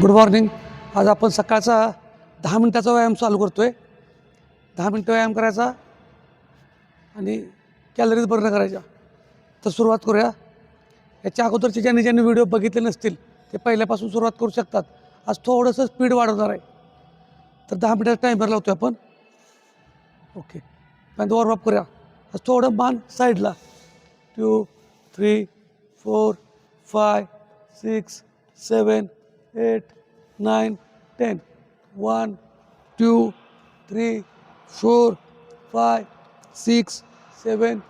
Good morning आज आपण सकाळचा दहा मिनटाचा व्यायाम चालू करतो आहे दहा मिनटं व्यायाम करायचा आणि कॅलरीज बर्न करायच्या. तर सुरुवात करूया. याच्या अगोदरचे ज्यांनी ज्यांनी व्हिडिओ बघितले नसतील ते पहिल्यापासून सुरुवात करू शकतात. आज थोडंसं स्पीड वाढवणार आहे. तर दहा मिनटाचा टायमर लावतो आहे आपण. ओके आणि वॉर्मअप करूया. आज थोडं मान साईडला two three four five six seven eight nine ten one two three four five six seven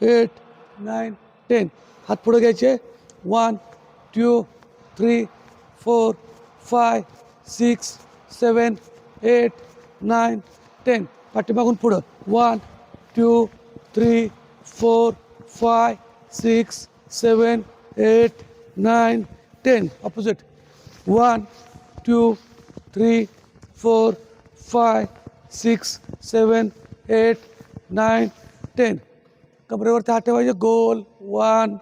eight nine ten हात पुढे घ्यायचे one two three four five six seven eight nine ten पाठीमागून पुढं one two three four five six seven eight nine ten opposite one two three four five six seven eight nine ten कमरेवरती हात ठेवायचे गोल one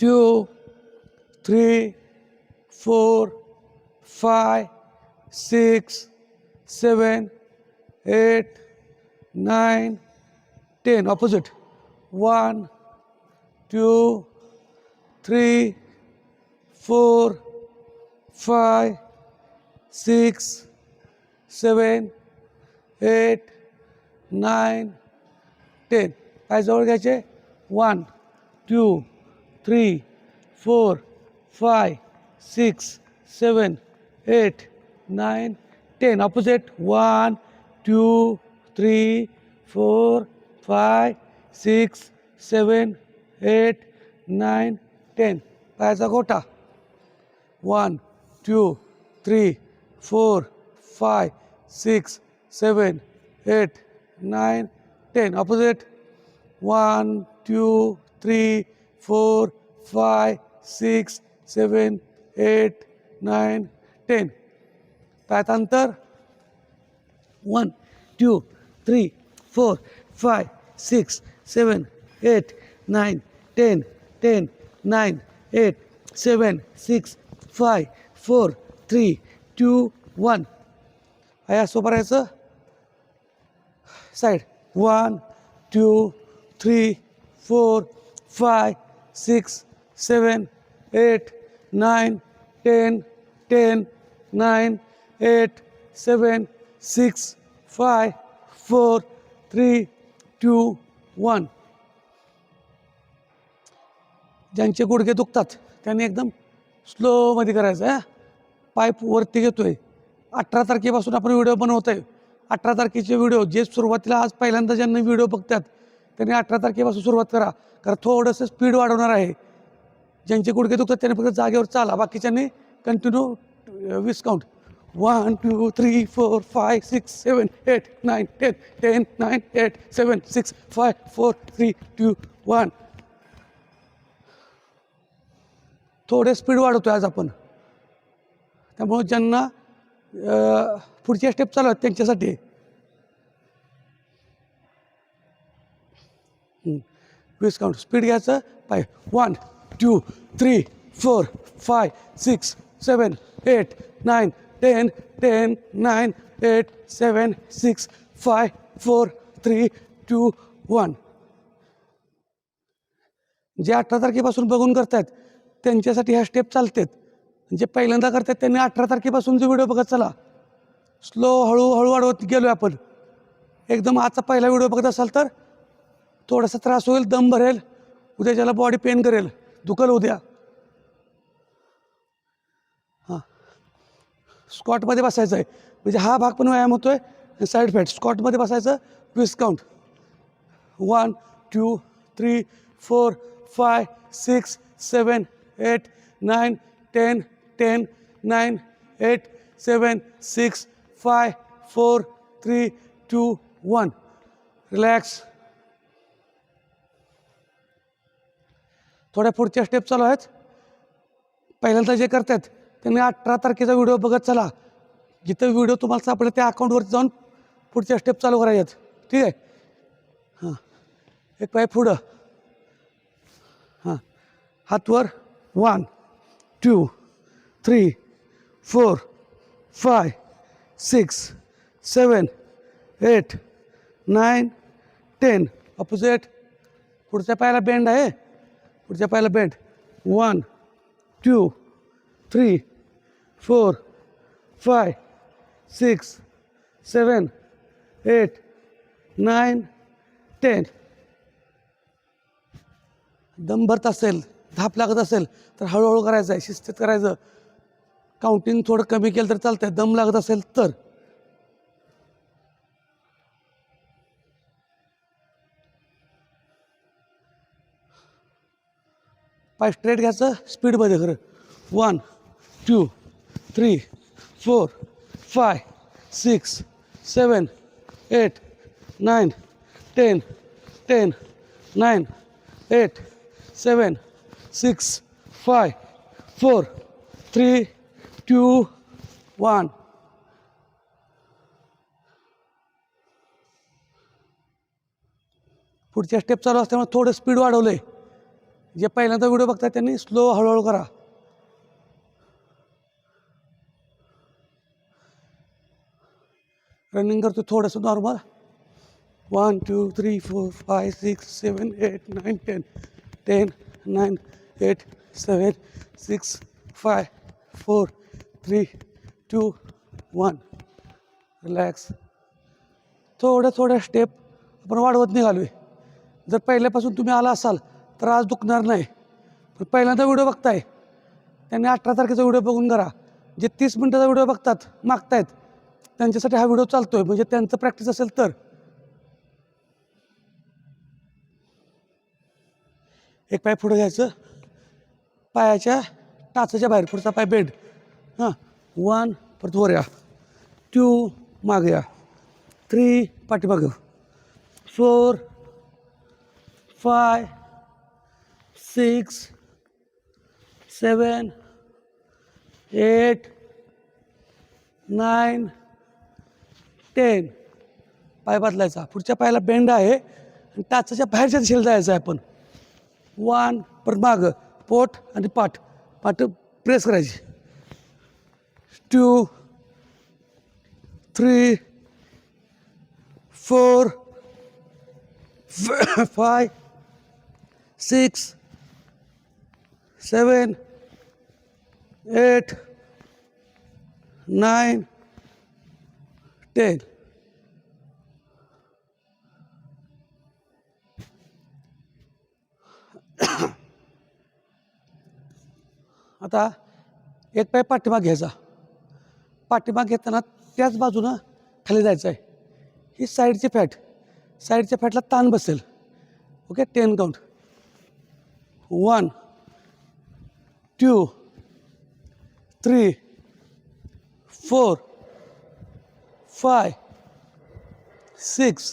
two three four five six seven eight nine ten opposite one two three four five, six, seven, eight, nine, ten. Guys, over gache. One, two, three, four, five, six, seven, eight, nine, ten. Opposite. One, two, three, four, five, six, seven, eight, nine, ten. Guys, agota. One two, three, four, five, six, seven, eight, nine, ten. Opposite one, two, three, four, five, six, seven, eight, nine, ten. Tatantar one, two, three, four, five, six, seven, eight, nine, ten, ten, nine, eight, seven, six, five, four three two one. या सोपं राहायचं side. One two three four five six seven eight nine ten ten nine eight seven six five four three two one. ज्यांचे गुडघे दुखतात त्यांनी एकदम स्लोमध्ये करायचं आहे पाईप वरती घेतो आहे अठरा तारखेपासून आपण व्हिडिओ बनवत आहे अठरा तारखेचे व्हिडिओ जे सुरुवातीला आज पहिल्यांदा ज्यांना व्हिडिओ बघतात त्यांनी अठरा तारखेपासून सुरुवात करा. कारण थोडंसं स्पीड वाढवणार आहे. ज्यांचे गुडघे दुखतात त्यांनी फक्त जागेवर चाला. बाकीच्यांनी कंटिन्यू वीस count one two three four five six seven eight nine ten ten nine eight seven six five four three two one थोडे स्पीड वाढवतो आज आपण. त्यामुळं ज्यांना पुढच्या स्टेप चालू आहेत त्यांच्यासाठी. आहे. वीस काउंट स्पीड घ्यायचं. पाय. One two three four five six seven eight nine ten ten nine eight seven six five four three two one जे अठरा तारखेपासून बघून करतायत त्यांच्यासाठी ह्या स्टेप चालतात. जे पहिल्यांदा करतात त्यांनी अठरा तारखेपासून जो व्हिडिओ बघत चला. स्लो हळूहळू वाढवत गेलो आपण. एकदम आजचा पहिला व्हिडिओ बघत असाल तर थोडासा त्रास होईल दम भरेल उद्या ज्याला बॉडी पेन करेल दुखल उद्या. हां. स्कॉटमध्ये बसायचं आहे. म्हणजे हा भाग पण व्यायाम होतो आहे साईड फॅट स्कॉटमध्ये बसायचं. वीस count one two three four five six seven eight nine ten ten nine eight seven six five four three two one relax थोड्या पुढच्या स्टेप चालू आहेत. पहिल्यांदा जे करतात त्यांनी अठरा तारखेचा व्हिडिओ बघत चला. जिथं व्हिडिओ तुम्हाला सापडेल त्या अकाउंटवरती जाऊन पुढच्या स्टेप चालू करायच्यात. ठीक आहे? हां. एक पाय पुढं. हां. हातवर one two three four five six seven eight nine ten opposite पुढच्या पायाला बेंड आहे. पुढच्या पायाला bend one two three four five six seven eight nine ten दम भरत असेल धाप लागत असेल तर हळूहळू करायचं आहे शिस्तीत करायचं. काउंटिंग थोडं कमी केलं तर चालतंय. दम लागत असेल तर. पाय स्ट्रेट घ्यायचं. स्पीडमध्ये खरं. One two three four five six seven eight nine ten ten nine eight seven six five four three two one पुढच्या स्टेप चालू असल्यामुळे थोडं स्पीड वाढवलं आहे जे पहिल्यांदा व्हिडिओ बघताय त्यांनी स्लो हळूहळू करा. रनिंग करतो थोडंसं normal one two three four five six seven eight nine ten ten nine eight seven six five four three two one. Relax थोड्या थोड्या स्टेप आपण वाढवत निघालो आहे जर पहिल्यापासून तुम्ही आला असाल तर आज दुखणार नाही. पण पहिल्यांदा व्हिडिओ बघताय. त्यांनी अठरा तारखेचा व्हिडिओ बघून करा जे तीस मिनटाचा व्हिडिओ बघतात मागतायत त्यांच्यासाठी हा व्हिडिओ चालतो आहे म्हणजे त्यांचं प्रॅक्टिस असेल तर. एक पाय पुढे घ्यायचं. पायाच्या टाचाच्या बाहेर पुढचा पाय बेड. हां वन परत वर या. टू मागे या. थ्री पाठीमागं. Four five six seven eight nine ten. पाय बदलायचा. पुढच्या पायाला बेंड आहे. आणि टाचाच्या बाहेरच्या दिशेला जायचं आहे आपण. वन परत मागं. पोट आणि पाठ. पाठ प्रेस करायची two three four five six seven eight nine ten आता एक पाय पाठीमाग घ्यायचा. पाठीमाग घेताना त्याच बाजूनं खाली जायचं आहे ही साईडची फॅट. साईडच्या फॅटला ताण बसेल. Okay ten count one two three four five six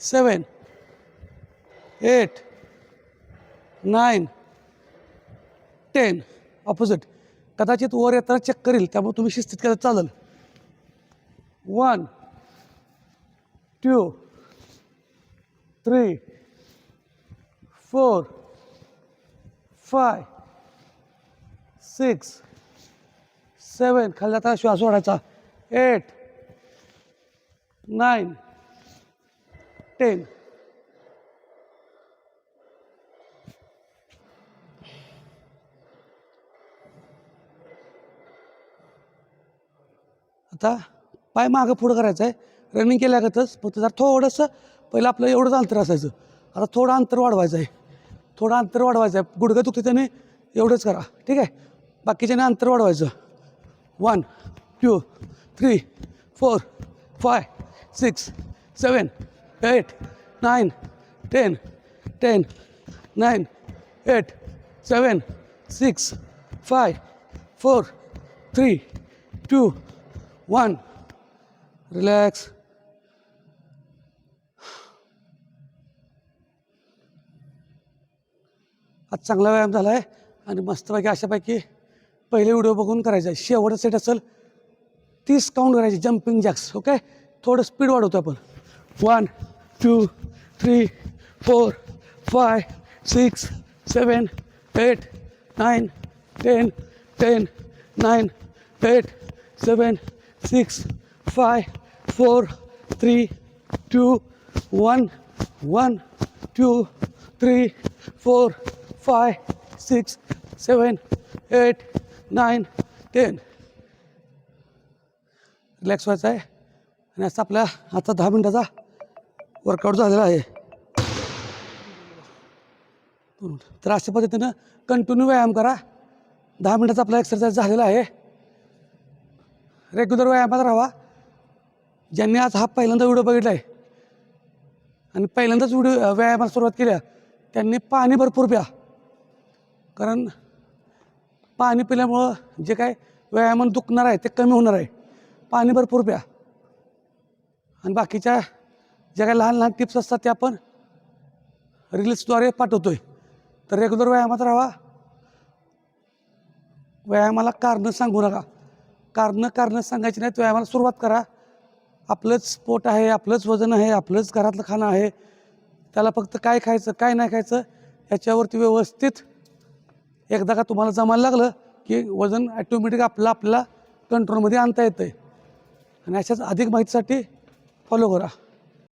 seven eight nine ten opposite कदाचित वर येताना चेक करील त्यामुळे तुम्ही शिस्तीत केलं चालेल. One two three four five six seven खाली जाताना श्वास सोडायचा. एट नाईन टेन आता पाय मागं पुढं करायचं आहे रनिंग केल्यागतच फक्त जर थोडंसं पहिलं आपलं एवढंच अंतर असायचं. आता थोडं अंतर वाढवायचं आहे थोडं अंतर वाढवायचं आहे गुडघं दुखते त्याने एवढंच करा. ठीक आहे? बाकीच्याने अंतर वाढवायचं. One two three four five six seven eight nine ten ten nine eight seven six five four three two one relax आज चांगला व्यायाम झाला आहे आणि मस्तपैकी अशापैकी पहिले व्हिडिओ बघून करायचा आहे. शेवटचा सेट असेल तीस काउंट करायचे जम्पिंग जॅक्स ओके थोडं स्पीड वाढवतो आपण. One two three four five six seven eight nine ten ten nine eight seven six five four three two one one two three four five six seven eight nine ten. Relax व्हायचं आहे. आणि असं आपल्या आता दहा मिनटाचा workout झालेला आहे. तर अशा पद्धतीनं कंटिन्यू व्यायाम करा. दहा मिनटाचा आपला एक्सरसाइज झालेला आहे. रेग्युलर व्यायामात राहा ज्यांनी आज हा पहिल्यांदा व्हिडिओ बघितला आहे आणि पहिल्यांदाच व्हिडिओ व्यायामाला सुरुवात केल्या त्यांनी पाणी भरपूर प्या. कारण पाणी पिल्यामुळं जे काय व्यायामानं दुखणार आहे ते कमी होणार आहे. पाणी भरपूर प्या. आणि बाकीच्या ज्या काही लहान लहान टिप्स असतात त्या आपण रील्सद्वारे पाठवतो आहे तर रेग्युलर व्यायामात राहा. व्यायामाला कारणं सांगू नका. कारणं कारणं सांगायची नाहीत व्यायामाला सुरुवात करा. आपलंच पोट आहे आपलंच वजन आहे आपलंच घरातलं खाणं आहे. त्याला फक्त काय खायचं काय नाही खायचं याच्यावरती व्यवस्थित एकदा का तुम्हाला जमायला लागलं की वजन ॲटोमॅटिक आपलं आपल्याला कंट्रोलमध्ये आणता येतं आहे आणि अशाच अधिक माहितीसाठी फॉलो करा.